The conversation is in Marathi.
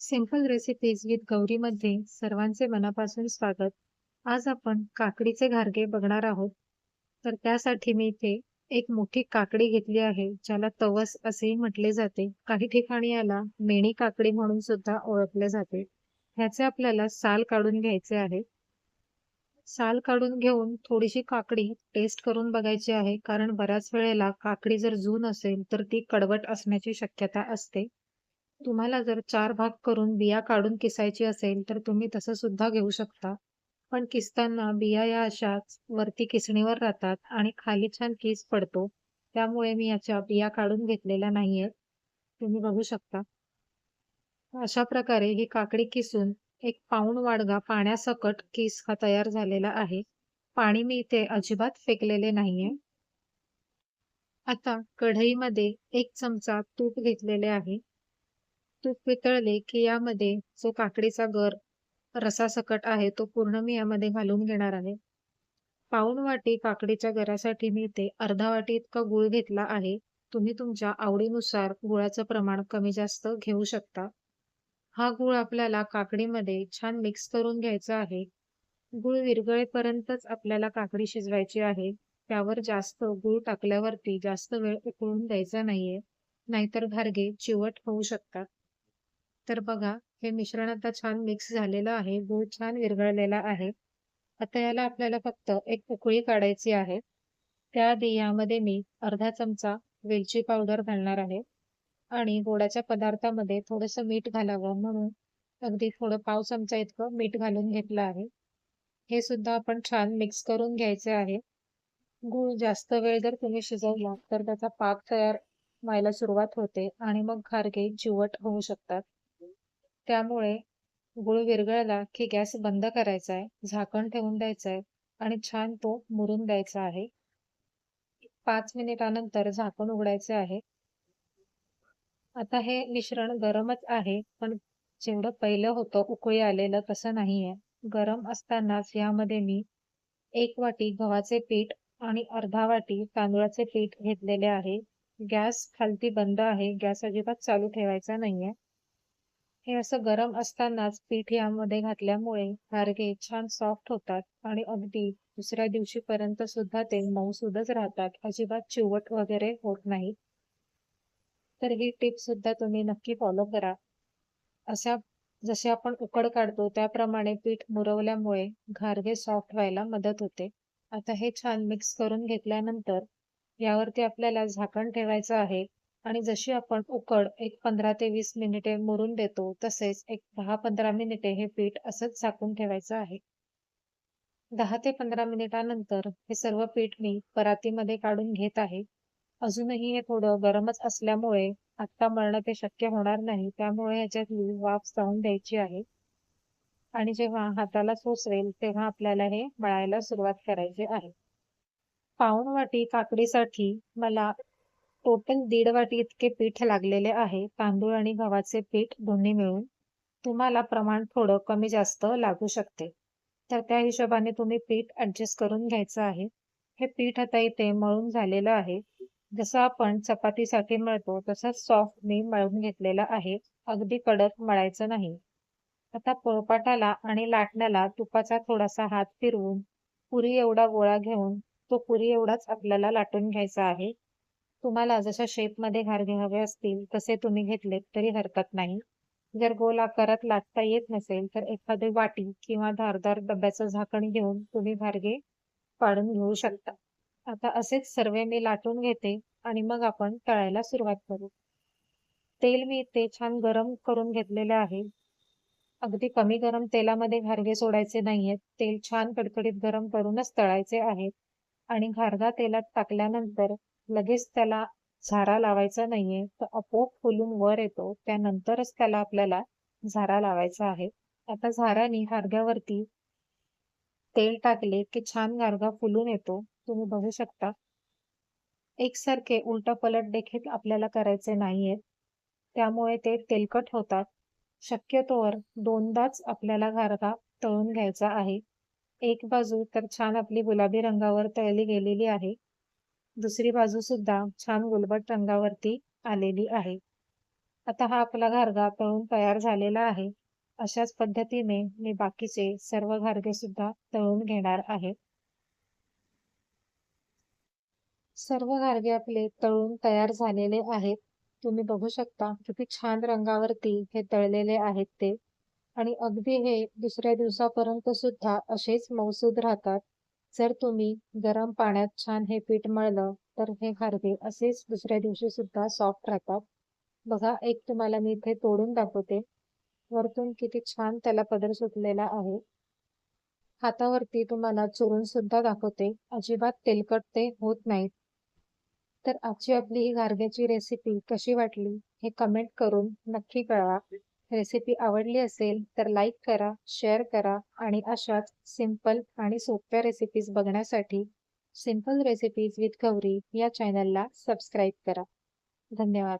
सिंपल रेसिपीज विथ गौरीमध्ये सर्वांचे मनापासून स्वागत. आज आपण काकडीचे घारगे बघणार आहोत. तर त्यासाठी मी इथे एक मोठी काकडी घेतली आहे, ज्याला तवस असेही म्हटले जाते. काही ठिकाणी याला मेणी काकडी म्हणून सुद्धा ओळखले जाते. ह्याचे आपल्याला साल काढून घ्यायचे आहे. साल काढून घेऊन थोडीशी काकडी टेस्ट करून बघायची आहे, कारण बऱ्याच वेळेला काकडी जर जून असेल तर ती कडवट असण्याची शक्यता असते. तुम्हाला जर चार भाग करून बिया काढून किसायची असेल तर तुम्ही तसं सुद्धा घेऊ शकता. पण किसताना बिया या अशाच वरती किसणीवर राहतात आणि खाली छान किस पडतो. त्यामुळे मी याच्या बिया काढून घेतलेल्या नाहीयेत. तुम्ही बघू शकता. अशा प्रकारे ही काकडी किसून एक पाऊण वाडगा पाण्यासकट किस हा तयार झालेला आहे. पाणी मी इथे अजिबात फेकलेले नाहीये. आता कढईमध्ये एक चमचा तूप घेतलेले आहे. तूप वितळले की यामध्ये जो काकडीचा गर रसासकट आहे तो पूर्ण मी यामध्ये घालून घेणार आहे. पाऊण वाटी काकडीच्या गरासाठी मी इथे अर्धा वाटी इतका गूळ घेतला आहे. तुम्ही तुमच्या आवडीनुसार गुळाचं प्रमाण कमी जास्त घेऊ शकता. हा गूळ आपल्याला काकडीमध्ये छान मिक्स करून घ्यायचा आहे. गूळ विरघळेपर्यंतच आपल्याला काकडी शिजवायची आहे. त्यावर जास्त गूळ टाकल्यावरती जास्त वेळ उकळून द्यायचा नाहीये, नाहीतर घारगे चिवट होऊ शकतात. तर बघा हे मिश्रण आता छान मिक्स झालेलं आहे. गूळ छान विरघळलेला आहे. आता याला आपल्याला फक्त एक उकळी काढायची आहे. त्याआधी यामध्ये मी अर्धा चमचा वेलची पावडर घालणार आहे आणि गोडाच्या पदार्थामध्ये थोडंसं मीठ घालावं म्हणून अगदी थोडं पाव चमचा इतकं मीठ घालून घेतलं आहे. हे सुद्धा आपण छान मिक्स करून घ्यायचे आहे. गूळ जास्त वेळ जर तुम्ही शिजवला तर त्याचा पाक तयार व्हायला सुरुवात होते आणि मग खारगे चिवट होऊ शकतात. त्यामुळे गुळ विरघळला की गॅस बंद करायचा आहे, झाकण ठेवून द्यायचं आहे आणि छान तो मुरून द्यायचा आहे. पाच मिनिटानंतर झाकण उघडायचे आहे. आता हे मिश्रण गरमच आहे, पण जेवढं पहिलं होतं उकळी आलेलं तसं नाहीये. गरम असतानाच यामध्ये मी एक वाटी गव्हाचे पीठ आणि अर्धा वाटी तांदूळाचे पीठ घेतलेले आहे. गॅस खालती बंद आहे. गॅस अजिबात चालू ठेवायचा नाहीये. हे असं गरम असतानाच पीठ यामध्ये घातल्यामुळे घारगे छान सॉफ्ट होतात आणि अगदी दुसऱ्या दिवशीपर्यंत सुद्धा ते मऊसूदच राहतात. अजिबात चिवट वगैरे होत नाही. तर ही टिप सुद्धा तुम्ही नक्की फॉलो करा. अशा जसे आपण उकड काढतो त्याप्रमाणे पीठ मुरवल्यामुळे घारगे सॉफ्ट व्हायला मदत होते. आता हे छान मिक्स करून घेतल्यानंतर यावरती आपल्याला झाकण ठेवायचं आहे आणि जशी आपण उकड एक पंधरा ते वीस मिनिटे मुरून देतो तसेच एक दहा पंधरा मिनिटे हे पीठ असंच झाकून ठेवायचं आहे. दहा ते पंधरा मिनिटानंतर हे सर्व पीठ मी परातीमध्ये काढून घेत आहे. अजूनही हे थोडं गरमच असल्यामुळे आत्ता मळणं ते शक्य होणार नाही. त्यामुळे ह्याच्यातली वाफ जाऊन द्यायची आहे. आणि जेव्हा हाताला सोसवेल तेव्हा आपल्याला हे मळायला सुरुवात करायची आहे. पाऊण वाटी काकडीसाठी मला टोटल दीड वाटी इतके पीठ लागलेले आहे. तांदूळ आणि गव्हाचे पीठ दोन्ही मिळून. तुम्हाला प्रमाण थोडं कमी जास्त लागू शकते. तर त्या हिशोबाने तुम्ही पीठ ऍडजस्ट करून घ्यायचं आहे. हे पीठ आता इथे मळून झालेलं आहे. जसं आपण चपातीसाठी मळतो तसंच सॉफ्ट मी मळून घेतलेलं आहे. अगदी कडक मळायचं नाही. आता पोळपाटाला आणि लाटण्याला तुपाचा थोडासा हात फिरवून पुरी एवढा गोळा घेऊन तो पुरी एवढाच आपल्याला लाटून घ्यायचा आहे. तुम्हाला जशा शेपमध्ये घारगे हवे असतील तसे तुम्ही घेतलेत तरी हरकत नाही. जर गोल आकारात लाटता येत नसेल तर एखादी वाटी किंवा धारदार डब्याचं झाकण घेऊन तुम्ही घारगे पाडून घेऊ शकता. आता असेच सर्व मी लाटून घेते आणि मग आपण तळायला सुरुवात करू. तेल मी इथे छान गरम करून घेतलेले आहे. अगदी कमी गरम तेलामध्ये घारगे सोडायचे नाहीयेत. तेल छान कडकडीत गरम करूनच तळायचे आहेत आणि घारगा तेलात टाकल्यानंतर लगेच त्याला झारा लावायचा नाहीये. तर आपोआप फुलून वर येतो. त्यानंतरच त्याला आपल्याला झारा लावायचा आहे. आता झाराने हारग्यावरती तेल टाकले की छान गारगा फुलून येतो. तुम्ही बघू शकता. एकसारखे उलटा पलट देखील आपल्याला करायचे नाहीयेत. त्यामुळे ते तेलकट होतात. शक्यतोवर दोनदाच आपल्याला गारगा तळून घ्यायचा आहे. एक बाजू तर छान आपली गुलाबी रंगावर तळली गेलेली आहे. दुसरी बाजू सुद्धा छान गुलबट रंगावरती आलेली आहे. आता हा आपला घारगा तळून तयार झालेला आहे. अशाच पद्धतीने मी बाकीचे सर्व घारगे सुद्धा तळून घेणार आहे. सर्व घारगे आपले तळून तयार झालेले आहेत. तुम्ही बघू शकता किती छान रंगावरती हे तळलेले आहेत ते. आणि अगदी हे दुसऱ्या दिवसापर्यंत सुद्धा असेच मौसूद राहतात. जर तुम्ही गरम पाण्यात छान हे पीठ मळलं तर हे हरवे असेच दुसऱ्या दिवशी सुद्धा सॉफ्ट राहतात. बघा एक तुम्हाला मी इथे तोडून दाखवते. वरतून किती छान त्याला पदर सुटलेला आहे. हातावरती तुम्हाला चुरून सुद्धा दाखवते. अजिबात तेलकट ते होत नाहीत तर आजची आपली ही गारव्याची रेसिपी कशी वाटली हे कमेंट करून नक्की कळवा. रेसिपी आवडली असेल तर लाईक करा शेअर करा आणि अशाच सिंपल आणि सोप्या रेसिपीज बघण्यासाठी सिंपल रेसिपीज विथ गौरी या चॅनलला सबस्क्राईब करा. धन्यवाद.